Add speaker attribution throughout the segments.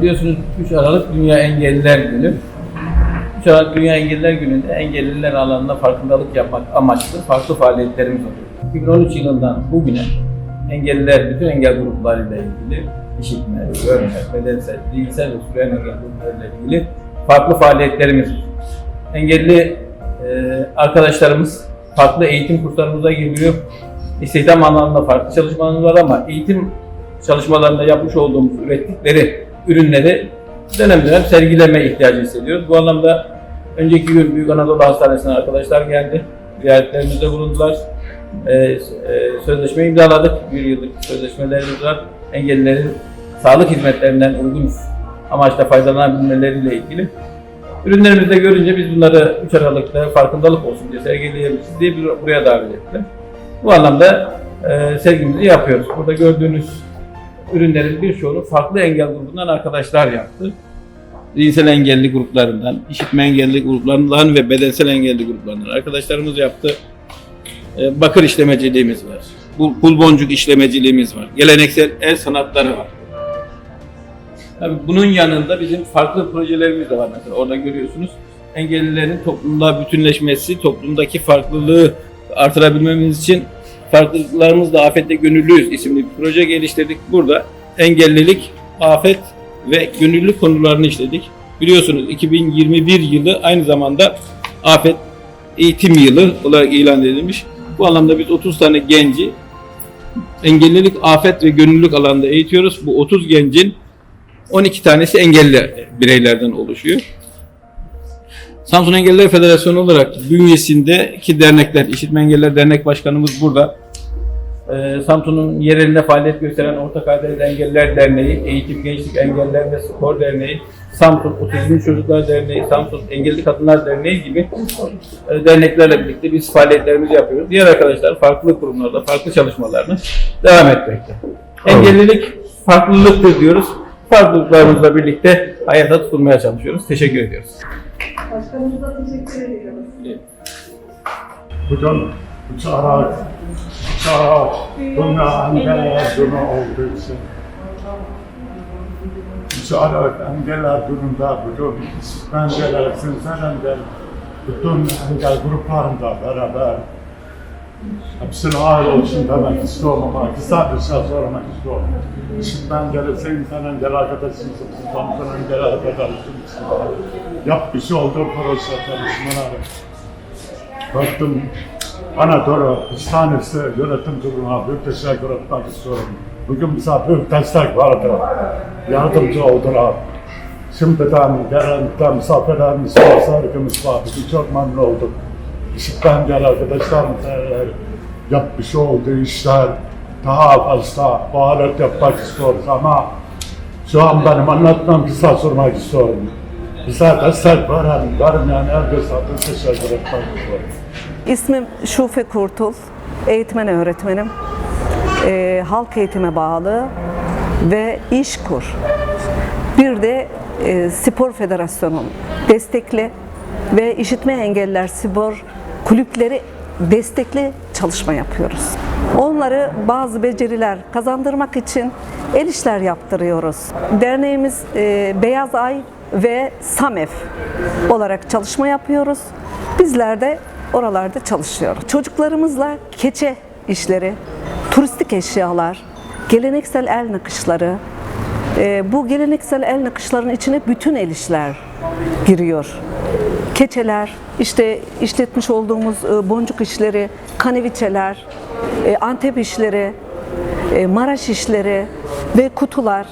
Speaker 1: Biliyorsunuz 3 Aralık Dünya Engelliler Günü. 3 Aralık Dünya Engelliler Günü'nde engelliler alanında farkındalık yapmak amaçlı farklı faaliyetlerimiz oluyor. 2013 yılından bugüne engelliler, bütün engel gruplarıyla ilgili işitme, görme, bedensel, zihinsel ve süren engel gruplarıyla ilgili farklı faaliyetlerimiz var. Engelli e, arkadaşlarımız farklı eğitim kurslarımıza geliyor. İstihdam alanında farklı çalışmalarımız var ama eğitim çalışmalarında yapmış olduğumuz ürettikleri ürünleri dönem dönem sergileme ihtiyacı hissediyoruz. Bu anlamda önceki gün Büyük Anadolu Hastanesi'ne arkadaşlar geldi. Ziyaretlerimizde bulundular. Ee, e, sözleşme imzaladık. Bir yıllık sözleşmelerimiz var. Engellilerin sağlık hizmetlerinden uygun amaçla faydalanabilmeleriyle ilgili. Ürünlerimizi de görünce biz bunları 3 Aralık'ta farkındalık olsun diye sergileyebiliriz diye buraya davet ettiler. Bu anlamda e, sergimizi yapıyoruz. Burada gördüğünüz ürünlerin birçoğunu farklı engel grubundan arkadaşlar yaptı. Zihinsel engelli gruplarından, işitme engelli gruplarından ve bedensel engelli gruplarından arkadaşlarımız yaptı. E, bakır işlemeciliğimiz var. Pul boncuk işlemeciliğimiz var. Geleneksel el sanatları var. Tabii bunun yanında bizim farklı projelerimiz de var mesela. Orada görüyorsunuz engellilerin toplumda bütünleşmesi, toplumdaki farklılığı artırabilmemiz için Farklılıklarımızla Afette Gönüllüyüz isimli bir proje geliştirdik. Burada engellilik, afet ve gönüllülük konularını işledik. Biliyorsunuz 2021 yılı aynı zamanda afet eğitim yılı olarak ilan edilmiş. Bu anlamda biz 30 tane genci engellilik, afet ve gönüllülük alanında eğitiyoruz. Bu 30 gencin 12 tanesi engelli bireylerden oluşuyor. Samsun Engelliler Federasyonu olarak bünyesindeki dernekler, İşitme Engelliler Dernek Başkanımız burada. Ee, Samsun'un yerelinde faaliyet gösteren Orta Karadeniz Engelliler Derneği, Eğitim Gençlik Engelliler ve Spor Derneği, Samsun Otizmli Çocuklar Derneği, Samsun Engelli Kadınlar Derneği gibi e, derneklerle birlikte biz faaliyetlerimizi yapıyoruz. Diğer arkadaşlar farklı kurumlarda farklı çalışmalarını devam etmekte. Engellilik farklılıktır diyoruz. Farklılıklarımızla birlikte hayata tutunmaya çalışıyoruz. Teşekkür ediyoruz.
Speaker 2: Başkanımıza teşekkür ediyoruz.
Speaker 3: Bugün uçarak, uçarak dünya engeller günü olduğu için uçarak engeller gününde bugün engeller, zinsel engel, bütün engel gruplarında beraber hepsine aile olsun demek istiyorum ama kısa bir şey söylemek istiyorum. İşitme engeli, zinsel engel arkadaşımızın, Samsun engel arkadaşımızın yapmış olduğu proje çalışmaları Baktım Anadolu Hastanesi yönetim kuruluna büyük teşekkür etmek istiyorum. Bugün bize büyük destek vardı. Yardımcı oldular. Şimdiden gelen de misafirlerimiz var. Bugün çok memnun olduk. İşitten gelen arkadaşlarımız e, yapmış olduğu işler daha fazla faaliyet yapmak istiyoruz ama şu an benim anlatmam kısa sürmek istiyorum. Bize destek veren, vermeyen herkese teşekkür etmek istiyorum.
Speaker 2: İsmim Şufe Kurtul, eğitmen öğretmenim. Ee, halk eğitime bağlı ve İşkur. Bir de e, Spor Federasyonu destekli ve işitme engeller spor kulüpleri destekli çalışma yapıyoruz. Onları bazı beceriler kazandırmak için el işler yaptırıyoruz. Derneğimiz e, Beyaz Ay ve SAMEF olarak çalışma yapıyoruz. Bizler de oralarda çalışıyoruz. Çocuklarımızla keçe işleri, turistik eşyalar, geleneksel el nakışları, e, bu geleneksel el nakışların içine bütün el işler giriyor. Keçeler, işte işletmiş olduğumuz e, boncuk işleri, kaneviçeler, e, antep işleri, maraş işleri ve kutular.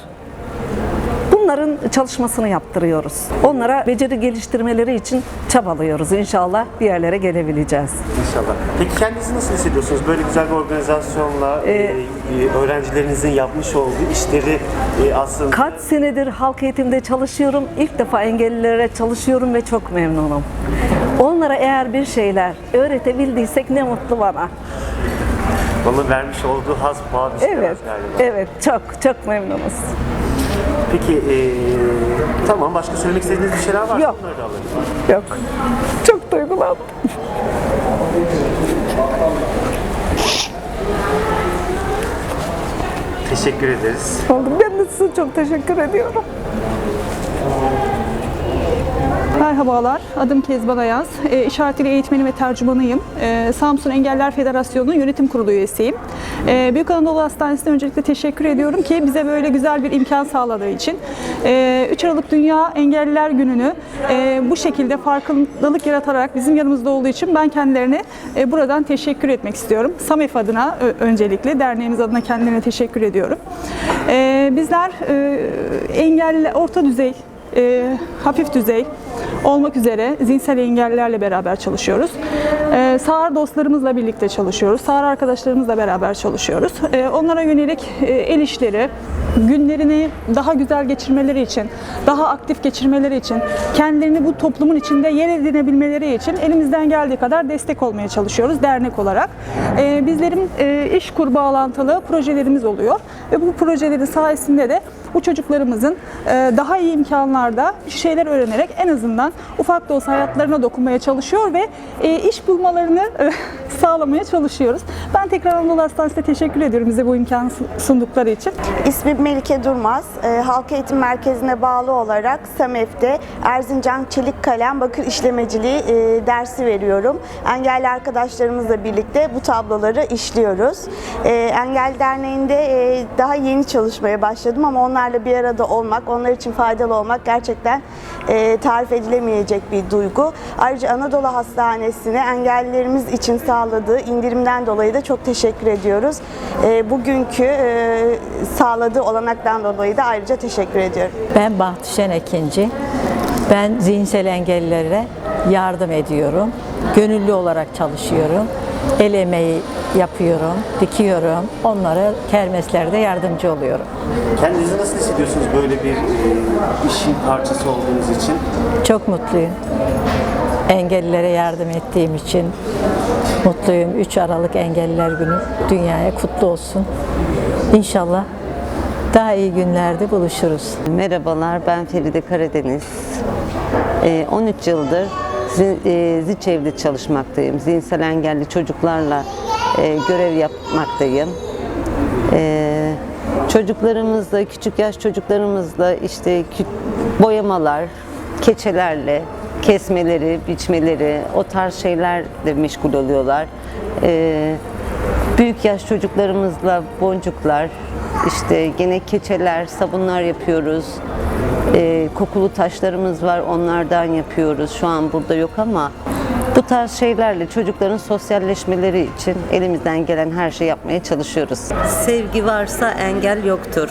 Speaker 2: Bunların çalışmasını yaptırıyoruz. Onlara beceri geliştirmeleri için çabalıyoruz. İnşallah bir yerlere gelebileceğiz.
Speaker 4: İnşallah. Peki kendinizi nasıl hissediyorsunuz? Böyle güzel bir organizasyonla e, e, öğrencilerinizin yapmış olduğu işleri e, aslında
Speaker 2: Kaç senedir halk eğitimde çalışıyorum. İlk defa engellilere çalışıyorum ve çok memnunum. Onlara eğer bir şeyler öğretebildiysek ne mutlu bana.
Speaker 4: onun vermiş olduğu haz paha
Speaker 2: Evet,
Speaker 4: galiba.
Speaker 2: evet çok çok memnunuz.
Speaker 4: Peki e, tamam başka söylemek istediğiniz bir şeyler var mı?
Speaker 2: Yok.
Speaker 4: Da alalım.
Speaker 2: Yok, çok duygulandım.
Speaker 4: Teşekkür ederiz.
Speaker 2: Oldum. Ben de size çok teşekkür ediyorum.
Speaker 5: Merhabalar, adım Kezban Ayaz. E, İşaret eğitmeni ve tercümanıyım. E, Samsun Engeller Federasyonu'nun yönetim kurulu üyesiyim. E, Büyük Anadolu Hastanesi'ne öncelikle teşekkür ediyorum ki bize böyle güzel bir imkan sağladığı için. E, 3 Aralık Dünya Engelliler Günü'nü e, bu şekilde farkındalık yaratarak bizim yanımızda olduğu için ben kendilerine e, buradan teşekkür etmek istiyorum. SAMEF adına öncelikle, derneğimiz adına kendilerine teşekkür ediyorum. E, bizler e, engelli, orta düzey e, hafif düzey olmak üzere zihinsel engellilerle beraber çalışıyoruz. E, sağır dostlarımızla birlikte çalışıyoruz. Sağır arkadaşlarımızla beraber çalışıyoruz. E, onlara yönelik e, el işleri, günlerini daha güzel geçirmeleri için, daha aktif geçirmeleri için, kendilerini bu toplumun içinde yer edinebilmeleri için elimizden geldiği kadar destek olmaya çalışıyoruz dernek olarak. E, bizlerin e, iş kur bağlantılı projelerimiz oluyor ve bu projelerin sayesinde de bu çocuklarımızın e, daha iyi imkanlarda bir şeyler öğrenerek en azından ufak da olsa hayatlarına dokunmaya çalışıyor ve e, iş bulmalarını sağlamaya çalışıyoruz. Ben tekrar Anadolu Hastanesi'ne teşekkür ediyorum bize bu imkanı sundukları için.
Speaker 6: İsmim Melike Durmaz. Ee, Halk Eğitim Merkezi'ne bağlı olarak SAMEF'te Erzincan Çelik Kalem Bakır İşlemeciliği e, dersi veriyorum. Engelli arkadaşlarımızla birlikte bu tabloları işliyoruz. Ee, Engel Derneği'nde e, daha yeni çalışmaya başladım ama onlarla bir arada olmak, onlar için faydalı olmak gerçekten e, tarif edilemeyecek bir duygu. Ayrıca Anadolu Hastanesi'ne engellilerimiz için sağladığı indirimden dolayı da çok teşekkür ediyoruz. E, bugünkü e, sağladığı olanaktan dolayı da ayrıca teşekkür ediyorum.
Speaker 7: Ben Bahtişen Ekinci. Ben zihinsel engellilere yardım ediyorum. Gönüllü olarak çalışıyorum. El emeği yapıyorum, dikiyorum. Onlara kermeslerde yardımcı oluyorum.
Speaker 4: Kendinizi nasıl hissediyorsunuz böyle bir e, işin parçası olduğunuz için?
Speaker 7: Çok mutluyum. Engellilere yardım ettiğim için mutluyum. 3 Aralık Engelliler Günü dünyaya kutlu olsun. İnşallah daha iyi günlerde buluşuruz.
Speaker 8: Merhabalar, ben Feride Karadeniz. Ee, 13 yıldır Zi- e, Ziçev'de çalışmaktayım. Zihinsel engelli çocuklarla e, görev yapmaktayım. Ee, çocuklarımızla, küçük yaş çocuklarımızla işte boyamalar, keçelerle kesmeleri, biçmeleri, o tarz şeylerle meşgul oluyorlar. Büyük yaş çocuklarımızla boncuklar, işte gene keçeler, sabunlar yapıyoruz. Ee, kokulu taşlarımız var, onlardan yapıyoruz. Şu an burada yok ama bu tarz şeylerle çocukların sosyalleşmeleri için elimizden gelen her şeyi yapmaya çalışıyoruz. Sevgi varsa engel yoktur.